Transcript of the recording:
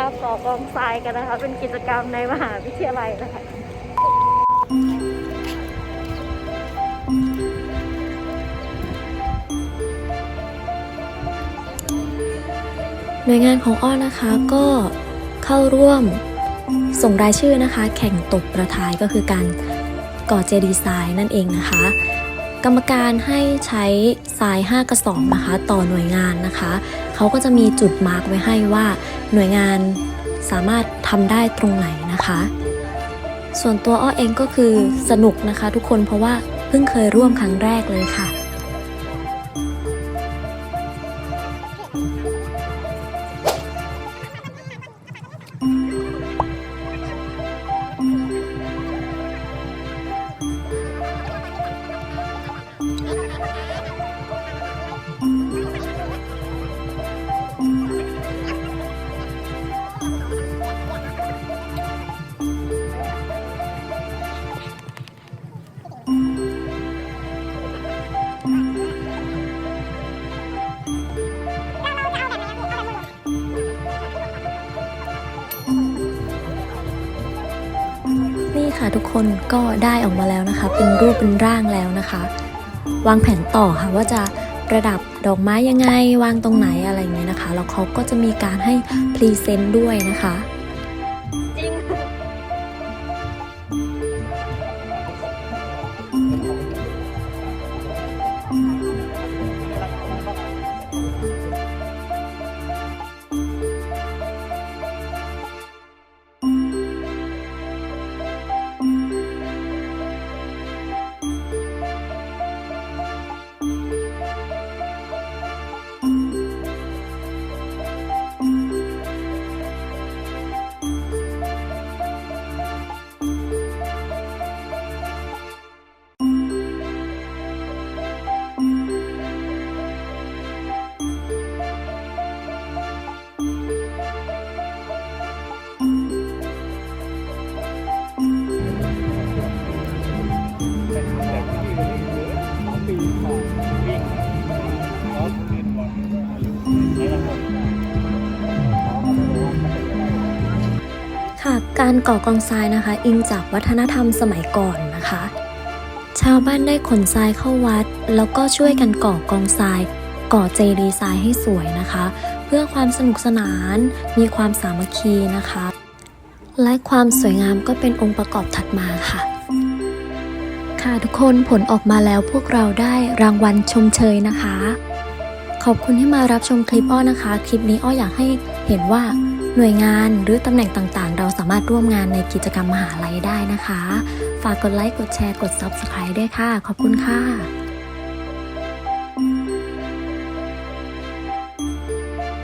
อกองทรายกันนะคะ เป็นกิจกรรมในมหาวิทยาลัยนะคะหน่วยงานของอ้อนะคะก็เข้าร่วมส่งรายชื่อนะคะ แข่งตกประทายก็คือการก่อเจดีย์ทรายนั่นเองนะคะ กรรมการให้ใช้ทราย 5 กระสอบนะคะ ต่อหน่วยงานนะคะ เขาก็จะมีจุดมาร์กไว้ให้ว่าหน่วยงานสามารถทำได้ตรงไหนนะคะ ส่วนตัวอ้อเองก็คือสนุกนะคะ ทุกคนเพราะว่าเพิ่งเคยร่วมครั้งแรกเลยค่ะ นี่ค่ะทุกคนก็ได้ออกมาแล้วนะคะ เป็นรูปเป็นร่างแล้วนะคะ วางแผนต่อค่ะว่าจะระดับดอกไม้ยังไงวางตรงไหนอะไรเงี้ยนะคะ แล้วเขาก็จะมีการให้พรีเซนต์ด้วยนะคะ การก่อกองทรายนะคะ อิงจากวัฒนธรรมสมัยก่อนนะคะ ชาวบ้านได้ขนทรายเข้าวัด แล้วก็ช่วยกันก่อกองทราย ก่อเจดีย์ทรายให้สวยนะคะ เพื่อความสนุกสนาน มีความสามัคคีนะคะ และความสวยงามก็เป็นองค์ประกอบถัดมาค่ะ ค่ะทุกคนผลออกมาแล้วพวกเราได้รางวัลชมเชยนะคะ ขอบคุณที่มารับชมคลิปอ้อนะคะ คลิปนี้อ้ออยากให้เห็นว่า หน่วยงานหรือตำแหน่งต่างๆ เราสามารถร่วมงานในกิจกรรมมหาลัยได้นะคะ ฝากกดไลค์ กดแชร์ กด Subscribe ด้วยค่ะ ขอบคุณค่ะ